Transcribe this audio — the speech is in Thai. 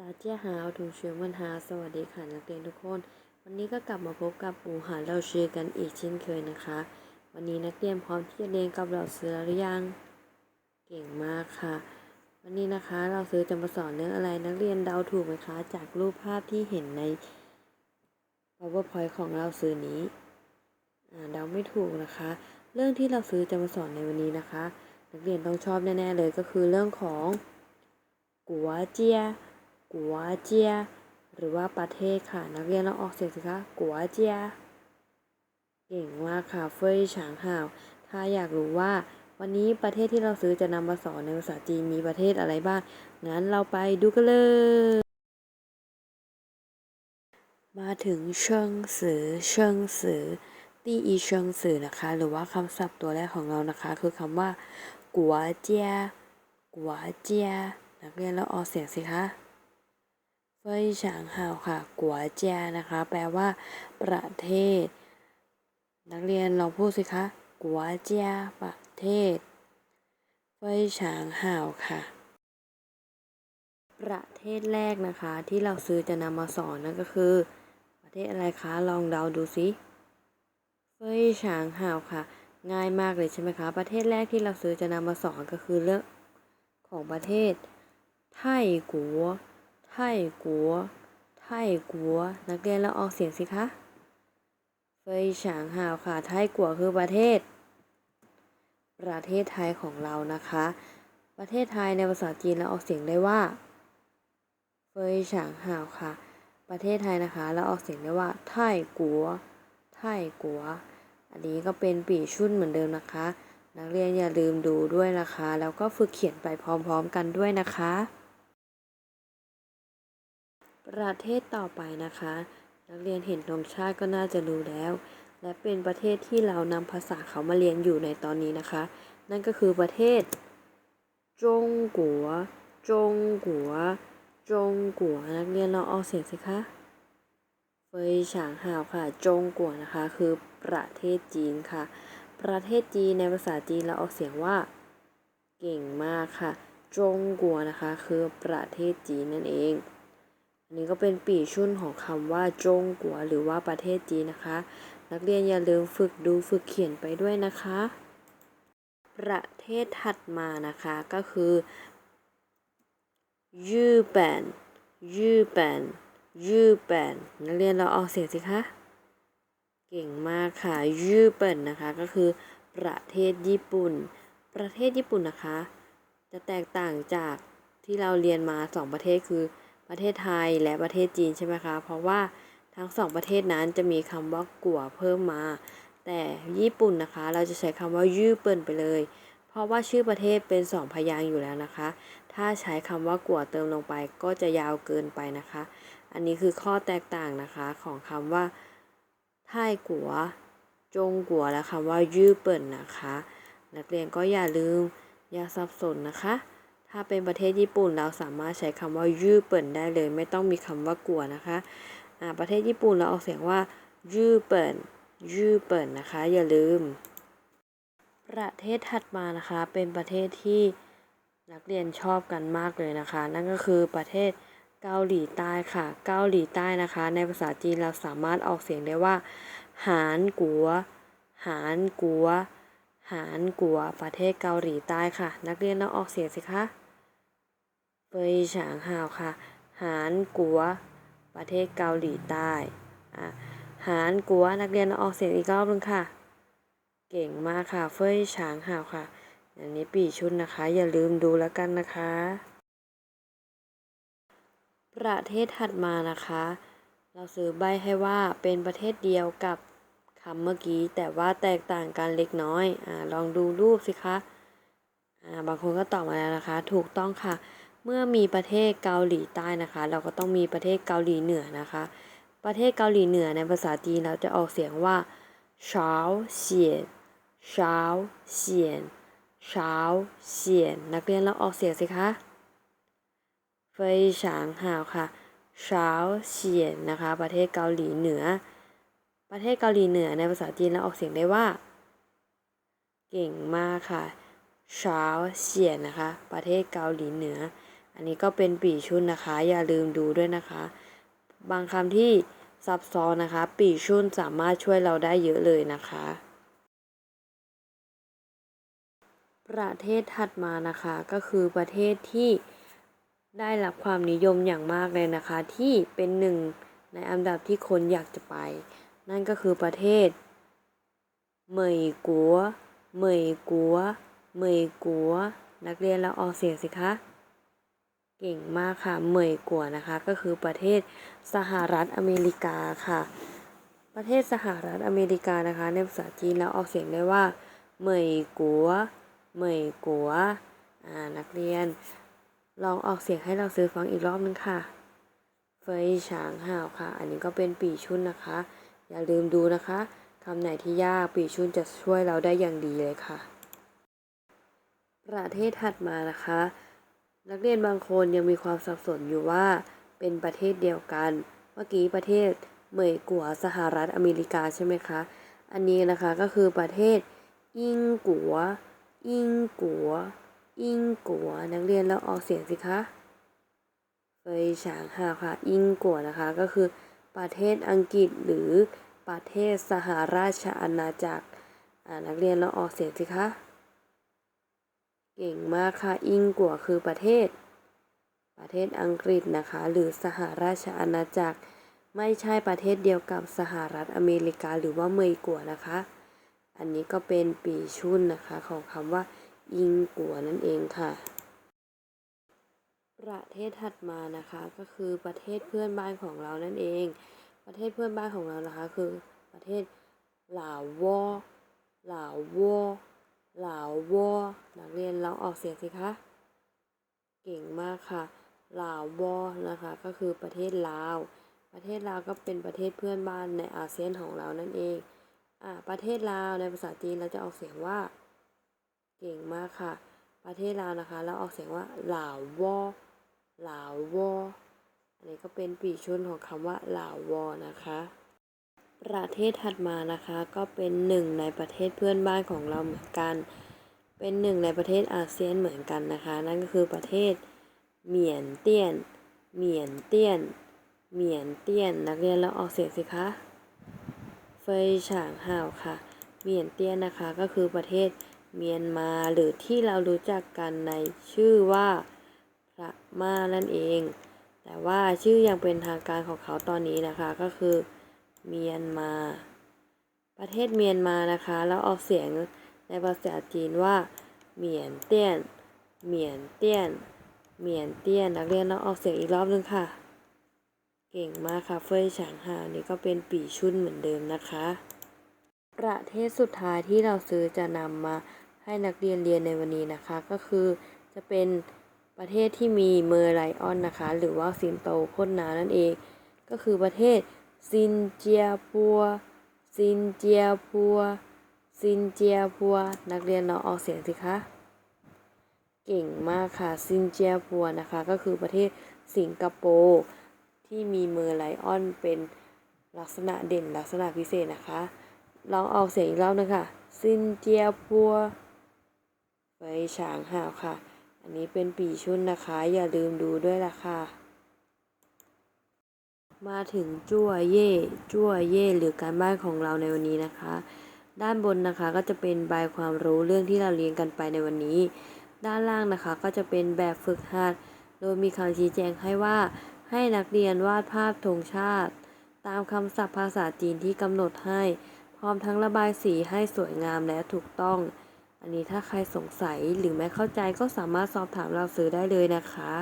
ตาเจียหาวถุงเชื้อมันหาสวัสดีค่ะนักเรียนทุกคน วันนี้ก็กลับมาพบกับปูหาเราชื่อกันอีกเช่นเคยนะคะ วันนี้นักเรียนพร้อมที่จะเรียนกับเราเสือหรือยังเก่งมากค่ะ วันนี้นะคะเราซื้อจะมาสอนเรื่องอะไรนักเรียนเดาถูกไหมคะ จากรูปภาพที่เห็นใน powerpoint ของเราซื้อนี้เดาไม่ถูกนะคะ เรื่องที่เราซื้อจะมาสอนในวันนี้นะคะ นักเรียนต้องชอบแน่ๆเลยก็คือเรื่องของกัวเจีย กัวเจียหรือว่าประเทศค่ะ นักเรียนเราออกเสียงสิคะกัวเจียเก่งมากค่ะเฟยฉางห่าว ถ้าอยากรู้ว่า วันนี้ประเทศที่เราซื้อจะนำมาสอนในภาษาจีนมีประเทศอะไรบ้าง งั้นเราไปดูกันเลย มาถึงเชิงสือเชิงสือตีอีเชิงสือนะคะ หรือว่าคำศัพท์ตัวแรกของเรานะคะ คือคำว่ากัวเจียกัวเจียนักเรียนเราออกเสียงสิคะ เฟยฉางห่าวค่ะ กัวเจียนะคะ แปลว่า ประเทศ นักเรียนลองพูดสิคะ กัวเจียประเทศ เฟยฉางห่าวค่ะ ประเทศแรกนะคะ ที่เราซื้อจะนำมาสอนนั่นก็คือ ประเทศอะไรคะ ลองเดาดูสิ เฟยฉางห่าวค่ะ ง่ายมากเลยใช่ไหมคะ ประเทศแรกที่เราซื้อจะนำมาสอนก็คือเรื่องของประเทศ ไทยกัว ไทยกัว ไทยกัว นักเรียนเราออกเสียงสิคะ เฟยฉางห่าวค่ะ ไทยกัวคือประเทศ ประเทศไทยของเรานะคะ ประเทศไทยในภาษาจีนเราออกเสียงได้ว่า เฟยฉางห่าวค่ะ ประเทศไทยนะคะ เราออกเสียงได้ว่า ไทยกัว ไทยกัว อันนี้ก็เป็นปีชุ่นเหมือนเดิมนะคะ นักเรียนอย่าลืมดูด้วยนะคะ แล้วก็ฝึกเขียนไปพร้อมๆกันด้วยนะคะ ประเทศต่อไปนะคะ นักเรียนเห็นธงชาติก็น่าจะรู้แล้ว และเป็นประเทศที่เรานำภาษาเขามาเรียนอยู่ในตอนนี้นะคะ นั่นก็คือประเทศจงกัวจงกัวจงกัวนักเรียนเราออกเสียงสิคะเฟยฉางห่าวค่ะ จงกัวนะคะ คือประเทศจีนค่ะ ประเทศจีนในภาษาจีนเราออกเสียงว่า เก่งมากค่ะ จงกัวนะคะ คือประเทศจีนนั่นเอง อันนี้ก็เป็นปีชุ่นของคำว่าจงกัวหรือว่าประเทศจีนนะคะ นักเรียนอย่าลืมฝึกดูฝึกเขียนไปด้วยนะคะ ประเทศถัดมานะคะก็คือญี่ปุ่นญี่ปุ่นญี่ปุ่นนักเรียนเราออกเสียงสิคะเก่งมากค่ะญี่ปุ่นนะคะก็คือประเทศญี่ปุ่น ประเทศญี่ปุ่นนะคะ จะแตกต่างจากที่เราเรียนมาสองประเทศคือ ประเทศไทยและประเทศจีนใช่ไหมคะ เพราะว่าทั้งสองประเทศนั้นจะมีคำว่ากัวเพิ่มมา แต่ญี่ปุ่นนะคะ เราจะใช้คำว่าญี่ปุ่นไปเลย เพราะว่าชื่อประเทศเป็นสองพยางค์อยู่แล้วนะคะ ถ้าใช้คำว่ากัวเติมลงไปก็จะยาวเกินไปนะคะ อันนี้คือข้อแตกต่างนะคะของคำว่าไทยกัว จงกัวและคำว่าญี่ปุ่นนะคะ นักเรียนก็อย่าลืมอย่าสับสนนะคะ ถ้าเป็นประเทศญี่ปุ่นเราสามารถใช้คำว่าญี่ปุ่นได้เลย ไม่ต้องมีคำว่ากลัวนะคะอ่าประเทศญี่ปุ่นเราออกเสียงว่าญี่ปุ่นญี่ปุ่นนะคะ อย่าลืม ประเทศถัดมานะคะเป็นประเทศที่นักเรียนชอบกันมากเลยนะคะ นั่นก็คือประเทศเกาหลีใต้ค่ะ เกาหลีใต้นะคะ ในภาษาจีนเราสามารถออกเสียงได้ว่า หานกัว หานกัว หานกัว ประเทศเกาหลีใต้ค่ะ นักเรียนเราออกเสียงสิคะ เฟยฉางฮาวค่ะ หานกัว ประเทศเกาหลีใต้อะหานกัวนักเรียนออกเสียงอีกรอบนึงค่ะ เก่งมากค่ะ เฟยฉางฮาวค่ะอันนี้ปีชุดนะคะ อย่าลืมดูแล้วกันนะคะ ประเทศถัดมานะคะ เราซื้อใบให้ว่าเป็นประเทศเดียวกับคำเมื่อกี้ แต่ว่าแตกต่างกันเล็กน้อยอ่าลองดูรูปสิคะอ่าบางคนก็ตอบมาแล้วนะคะ ถูกต้องค่ะ เมื่อมีประเทศเกาหลีใต้นะคะ เราก็ต้องมีประเทศเกาหลีเหนือนะคะ ประเทศเกาหลีเหนือในภาษาจีนเราจะออกเสียงว่าชาวเฉียนชาวเฉียนชาวเฉียนนักเรียนเราออกเสียงสิคะเฟยฉางห่าวค่ะชาวเฉียนนะคะ ประเทศเกาหลีเหนือ ประเทศเกาหลีเหนือในภาษาจีนเราออกเสียงได้ว่า เก่งมากค่ะชาวเฉียนนะคะ ประเทศเกาหลีเหนือ อันนี้ก็เป็นปีชุนนะคะ อย่าลืมดูด้วยนะคะ บางคำที่ซับซ้อนนะคะ ปีชุนสามารถช่วยเราได้เยอะเลยนะคะ ประเทศถัดมานะคะก็คือประเทศที่ได้รับความนิยมอย่างมากเลยนะคะ ที่เป็นหนึ่งในอันดับที่คนอยากจะไป นั่นก็คือประเทศเมยกัวเมยกัวเมยกัวนักเรียนเราออกเสียงสิคะ เก่งมากค่ะเหมยกัวนะคะก็คือประเทศสหรัฐอเมริกาค่ะ ประเทศสหรัฐอเมริกานะคะ ในภาษาจีนเราออกเสียงได้ว่าเหมยกัวเหมยกัวอ่านักเรียน ลองออกเสียงให้เราซื้อฟังอีกรอบนึงค่ะเฟยฉางห่าวค่ะ อันนี้ก็เป็นปีชุนนะคะ อย่าลืมดูนะคะคำไหนที่ยากปีชุนจะช่วยเราได้อย่างดีเลยค่ะ ประเทศถัดมานะคะ นักเรียนบางคนยังมีความสับสนอยู่ว่าเป็นประเทศเดียวกัน เมื่อกี้ประเทศเหมยกัวสหรัฐอเมริกาใช่ไหมคะ อันนี้นะคะก็คือประเทศอิงกัว อิงกัว อิงกัว นักเรียนเราออกเสียงสิคะเฟยฉางฮาค่ะ อิงกัวนะคะก็คือประเทศอังกฤษหรือประเทศสหราชอาณาจักรนักเรียนเราออกเสียงสิคะ เก่งมากค่ะ อิงกัวคือประเทศ ประเทศอังกฤษนะคะ หรือสหราชอาณาจักร ไม่ใช่ประเทศเดียวกับสหรัฐอเมริกาหรือว่าเมยกัวนะคะ อันนี้ก็เป็นปีชุนนะคะของคำว่า อิงกัวนั่นเองค่ะ ประเทศถัดมานะคะก็คือประเทศเพื่อนบ้านของเรานั่นเอง ประเทศเพื่อนบ้านของเรานะคะคือประเทศลาววอลาวว อลาววอนักเรียนเราออกเสียงสิคะ เก่งมากค่ะ ลาววอนะคะ ก็คือประเทศลาว ประเทศลาวก็เป็นประเทศเพื่อนบ้านในอาเซียนของเรานั่นเองอ่าประเทศลาวในภาษาจีนเราจะออกเสียงว่า เก่งมากค่ะ ประเทศลาวนะคะ เราออกเสียงว่าลาววอลาววออันนี้ก็เป็นปีชุนของคำว่าลาววอนะคะ ประเทศถัดมานะคะก็เป็นหนึ่งในประเทศเพื่อนบ้านของเราเหมือนกัน เป็นหนึ่งในประเทศอาเซียนเหมือนกันนะคะ นั่นก็คือประเทศเหมียนเตี้ยน เหมียนเตี้ยน เหมียนเตี้ยน นักเรียนเราออกเสียงสิคะเฟยฉางห่าวค่ะ เหมียนเตี้ยนนะคะก็คือประเทศเมียนมาหรือที่เรารู้จักกันในชื่อว่าพระม่านั่นเอง แต่ว่าชื่อยังเป็นทางการของเขาตอนนี้นะคะก็คือ เมียนมา ประเทศเมียนมานะคะ แล้วออกเสียงในภาษาจีนว่าเหมียนเตี้ยนเหมียนเตี้ยนเหมียนเตี้ยนนักเรียนเราออกเสียงอีกรอบนึงค่ะ เก่งมากค่ะเฟยฉางฮาวนี่ก็เป็นปีชุนเหมือนเดิมนะคะ ประเทศสุดท้ายที่เราซื้อจะนำมาให้นักเรียนเรียนในวันนี้นะคะ ก็คือจะเป็นประเทศที่มีเมอร์ไลออนนะคะ หรือว่าสิงโตพ่นน้ำนั่นเอง ก็คือประเทศ ซินเจียปัว ซินเจียปัว ซินเจียปัว นักเรียนเราออกเสียงสิคะ เก่งมากค่ะ ซินเจียปัวนะคะ ก็คือประเทศสิงคโปร์ที่มีเมอร์ไลออนเป็นลักษณะเด่นลักษณะพิเศษนะคะ ลองออกเสียงอีกรอบนึงค่ะ ซินเจียปัวไว้ฉางหาวค่ะ อันนี้เป็นปีชุนนะคะ อย่าลืมดูด้วยล่ะค่ะ มาถึงจั่วเย่จั่วเย่หรือการบ้านของเราในวันนี้นะคะ ด้านบนนะคะก็จะเป็นใบความรู้เรื่องที่เราเรียนกันไปในวันนี้ ด้านล่างนะคะก็จะเป็นแบบฝึกหัด โดยมีคำชี้แจงให้ว่า ให้นักเรียนวาดภาพธงชาติ ตามคำศัพท์ภาษาจีนที่กำหนดให้ พร้อมทั้งระบายสีให้สวยงามและถูกต้อง อันนี้ถ้าใครสงสัยหรือไม่เข้าใจก็สามารถสอบถามเราซื้อได้เลยนะคะ